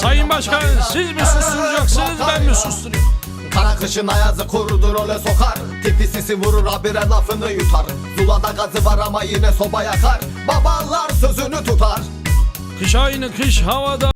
Sayın Başkan siz mi susturacaksınız ben mi susturayım? Kara kışın ayazı kurudur öyle sokar. Tipi sisi vurur habire lafını yutar. Zulada gazı var ama yine soba yakar. Babalar sözünü tutar. Kış aynı kış havada.